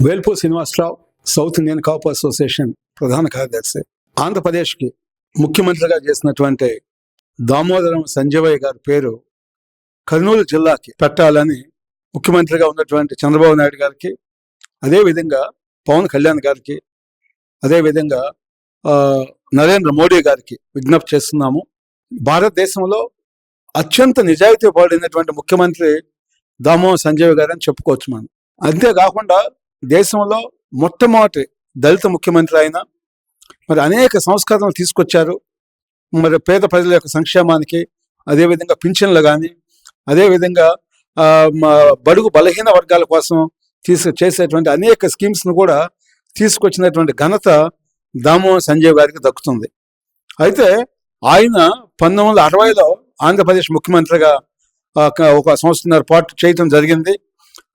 Velpur Srinivasarao South Indian Kapu association ప్రధాన కార్యదర్శి. ఆంధ్రప్రదేశ్కి ముఖ్యమంత్రిగా చేసినటువంటి దామోదరం సంజయ్ గారి పేరు కర్నూలు జిల్లాకి పెట్టాలని ముఖ్యమంత్రిగా ఉన్నటువంటి చంద్రబాబు నాయుడు గారికి అదేవిధంగా పవన్ కళ్యాణ్ గారికి అదేవిధంగా ఆ, నరేంద్ర మోడీ గారికి విజ్ఞప్తి చేస్తున్నాము. భారతదేశంలో అత్యంత నిజాయితీ పడినటువంటి ముఖ్యమంత్రి దామో సంజయ్ గారు అని చెప్పుకోవచ్చు మనం. అంతేకాకుండా దేశంలో మొట్టమొదటి దళిత ముఖ్యమంత్రి ఆయన. మరి అనేక సంస్కరణలు తీసుకొచ్చారు. మరి పేద ప్రజల యొక్క సంక్షేమానికి అదేవిధంగా పింఛన్లు కానీ అదేవిధంగా ఆ, బడుగు బలహీన వర్గాల కోసం తీసు చేసేటువంటి అనేక స్కీమ్స్ను కూడా తీసుకొచ్చినటువంటి ఘనత దామో సంజయ్ గారికి దక్కుతుంది. అయితే ఆయన పంతొమ్మిది వందల అరవైలో ఆంధ్రప్రదేశ్ ముఖ్యమంత్రిగా ఒక- ఒక పాటు చేయటం జరిగింది.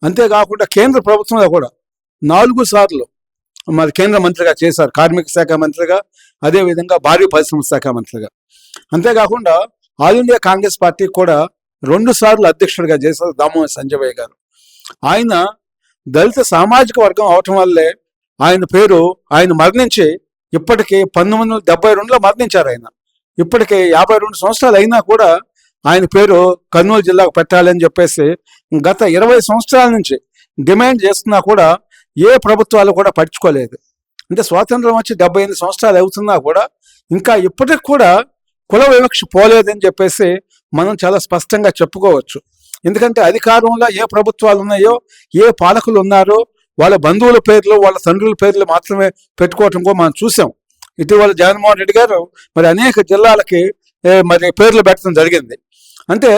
అంతేకాకుండా కేంద్ర ప్రభుత్వంలో కూడా నాలుగు సార్లు మరి కేంద్ర మంత్రిగా చేశారు కార్మిక శాఖ మంత్రిగా అదేవిధంగా భారీ పరిశ్రమ శాఖ మంత్రిగా. అంతేకాకుండా ఆల్ ఇండియా కాంగ్రెస్ పార్టీ కూడా రెండు సార్లు అధ్యక్షుడిగా చేశారు దామోదర్ సంజయ్ గారు. ఆయన దళిత సామాజిక వర్గం అవటం వల్లే ఆయన పేరు ఆయన మరణించి ఇప్పటికీ పంతొమ్మిది వందల డెబ్బై రెండులో మరణించారు ఆయన. ఇప్పటికి యాభై రెండు సంవత్సరాలు అయినా కూడా ఆయన పేరు కర్నూలు జిల్లాకు పెట్టాలని చెప్పేసి గత ఇరవై సంవత్సరాల నుంచి డిమాండ్ చేస్తున్నా కూడా ఏ ప్రభుత్వాలు కూడా పట్టించుకోలేదు. అంటే స్వాతంత్రం వచ్చి డెబ్బై ఎనిమిది సంవత్సరాలు అవుతున్నా కూడా ఇంకా ఇప్పటికి కూడా కుల వివక్ష పోలేదని చెప్పేసి మనం చాలా స్పష్టంగా చెప్పుకోవచ్చు. ఎందుకంటే అధికారంలో ఏ ప్రభుత్వాలు ఉన్నాయో ఏ పాలకులు ఉన్నారో వాళ్ళ బంధువుల పేర్లు వాళ్ళ తండ్రుల పేర్లు మాత్రమే పెట్టుకోవటం కూడా మనం చూసాం. ఇటీవల జగన్మోహన్ రెడ్డి గారు మరి అనేక జిల్లాలకి మరి పేర్లు పెట్టడం జరిగింది. అంటే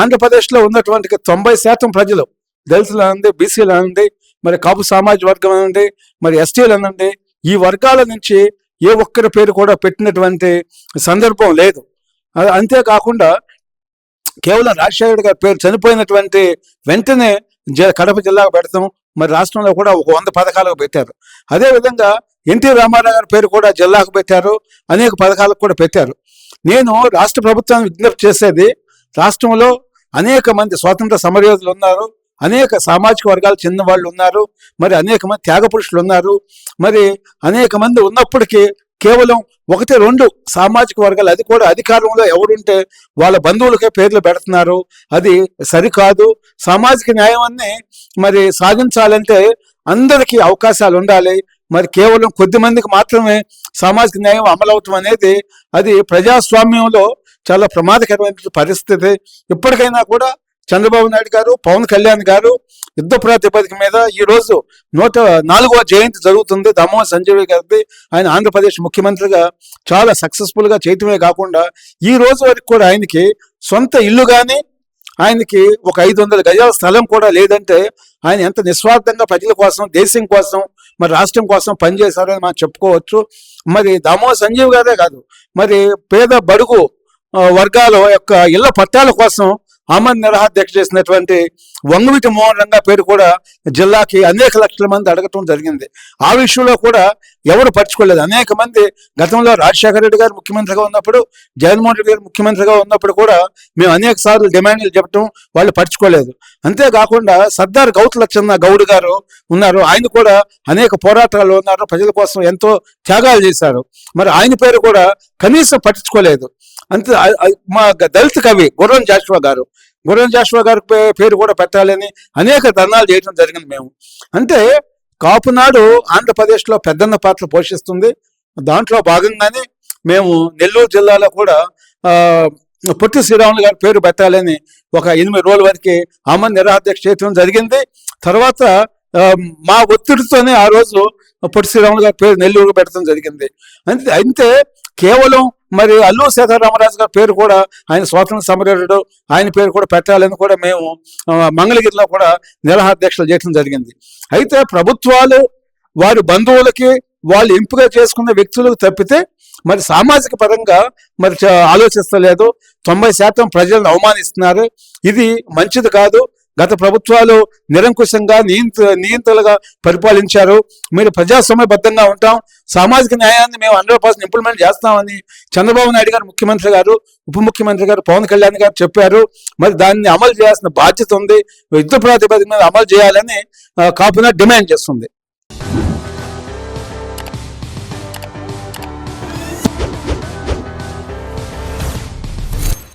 ఆంధ్రప్రదేశ్లో ఉన్నటువంటి తొంభై శాతం ప్రజలు దళితులు అనండి బీసీలు అనండి మరి కాపు సామాజిక వర్గం అనండి మరి ఎస్టీలు అనండి ఈ వర్గాల నుంచి ఏ ఒక్కరి పేరు కూడా పెట్టినటువంటి సందర్భం లేదు. అంతేకాకుండా కేవలం రాజశేఖర్ గారి పేరు చనిపోయినటువంటి వెంటనే జ- కడప జిల్లాకు పెడతాం. మరి రాష్ట్రంలో కూడా ఒక వంద పథకాలకు పెట్టారు. అదేవిధంగా ఎన్టీ రామారావు గారి పేరు కూడా జిల్లాకు పెట్టారు. అనేక పథకాలకు కూడా పెట్టారు. నేను రాష్ట్ర ప్రభుత్వాన్ని విజ్ఞప్తి చేసేది రాష్ట్రంలో అనేక మంది స్వాతంత్ర సమరయోధులు ఉన్నారు. అనేక సామాజిక వర్గాలు చెందిన వాళ్ళు ఉన్నారు. మరి అనేక మంది త్యాగ పురుషులు ఉన్నారు. మరి అనేక మంది ఉన్నప్పటికీ కేవలం ఒకటి రెండు సామాజిక వర్గాలు అది కూడా అధికారంలో ఎవరుంటే వాళ్ళ బంధువులకే పేర్లు పెడుతున్నారు. అది సరికాదు. సామాజిక న్యాయాన్ని మరి సాధించాలంటే అందరికీ అవకాశాలు ఉండాలి. మరి కేవలం కొద్ది మందికి మాత్రమే సామాజిక న్యాయం అమలవటం అనేది అది ప్రజాస్వామ్యంలో చాలా ప్రమాదకరమైన పరిస్థితి. ఇప్పటికైనా కూడా చంద్రబాబు నాయుడు గారు పవన్ కళ్యాణ్ గారు యుద్ధ ప్రాతిపదిక మీద ఈ రోజు నూట నాలుగవ జయంతి జరుగుతుంది. దామోదర్ సంజయ్ గారిది. ఆయన ఆంధ్రప్రదేశ్ ముఖ్యమంత్రిగా చాలా సక్సెస్ఫుల్గా చేయటమే కాకుండా ఈ రోజు వరకు కూడా ఆయనకి సొంత ఇల్లు కానీ ఆయనకి ఒక ఐదు వందల గజాల స్థలం కూడా లేదంటే ఆయన ఎంత నిస్వార్థంగా ప్రజల కోసం దేశం కోసం మరి రాష్ట్రం కోసం పనిచేశారని మనం చెప్పుకోవచ్చు. మరి దామోహ సంజీవ్ గారే కాదు. మరి పేద బడుగు వర్గాల యొక్క ఇళ్ళ పట్టాల కోసం అమర్ నిరాధ్యక్ష చేసినటువంటి వంగవిటి మోహన్ రంగా పేరు కూడా జిల్లాకి అనేక లక్షల మంది అడగటం జరిగింది. ఆ విషయంలో కూడా ఎవరు పరచుకోలేదు అనేక మంది గతంలో రాజశేఖర రెడ్డి గారు ముఖ్యమంత్రిగా ఉన్నప్పుడు జగన్మోహన్ రెడ్డి గారు ముఖ్యమంత్రిగా ఉన్నప్పుడు కూడా మేము అనేక సార్లు డిమాండ్లు చెప్పడం వాళ్ళు పరచుకోలేదు అంతేకాకుండా సర్దార్ గౌతు లక్షణ గౌడ్ గారు ఉన్నారు. ఆయన కూడా అనేక పోరాటాలు ఉన్నారు. ప్రజల కోసం ఎంతో త్యాగాలు చేశారు. మరి ఆయన పేరు కూడా కనీసం పట్టించుకోలేదు. అంతే మా దళిత కవి గుర్రం జాషువా గారు గుర్రం జాషువా గారి పే- పేరు కూడా పెట్టాలని అనేక ధర్నాలు చేయడం జరిగింది మేము. అంటే కాపునాడు ఆంధ్రప్రదేశ్లో పెద్దన్న పాత్ర పోషిస్తుంది. దాంట్లో భాగంగానే మేము నెల్లూరు జిల్లాలో కూడా పొట్టి శ్రీరాములు గారి పేరు పెట్టాలని ఒక ఎనిమిది రోజుల వరకు అమన్ నిరాధ్యక్ష చేయడం జరిగింది. తర్వాత మా ఒత్తిడితోనే ఆ రోజు పొట్టి శ్రీరాములు గారి పేరు నెల్లూరు పెట్టడం జరిగింది. అంతే అయితే కేవలం మరి అల్లు సీతారామరాజు గారి పేరు కూడా ఆయన స్వాతంత్ర సమరుడు ఆయన పేరు కూడా పెట్టాలని కూడా మేము మంగళగిరిలో కూడా నిరహాధ్యక్షలు చేయడం జరిగింది. అయితే ప్రభుత్వాలు వారి బంధువులకి వాళ్ళు ఎంపిక చేసుకున్న వ్యక్తులకు తప్పితే మరి సామాజిక పరంగా మరి చ- ఆలోచిస్తలేదు. తొంభై శాతం ప్రజలను అవమానిస్తున్నారు. ఇది మంచిది కాదు. గత ప్రభుత్వాలు నిరంకుశంగా నియంత నియంత్రణలుగా పరిపాలించారు. మీరు ప్రజాస్వామ్యబద్ధంగా ఉంటాం. సామాజిక న్యాయాన్ని మేము హండ్రెడ్ పర్సెంట్ ఇంప్లిమెంట్ చేస్తామని చంద్రబాబు నాయుడు గారు ముఖ్యమంత్రి గారు ఉప ముఖ్యమంత్రి గారు పవన్ కళ్యాణ్ గారు చెప్పారు. మరి దాన్ని అమలు చేయాల్సిన బాధ్యత ఉంది. యుద్ధ ప్రాతిపదిక మీద అమలు చేయాలని కాపున కాపునా డిమాండ్ చేస్తుంది.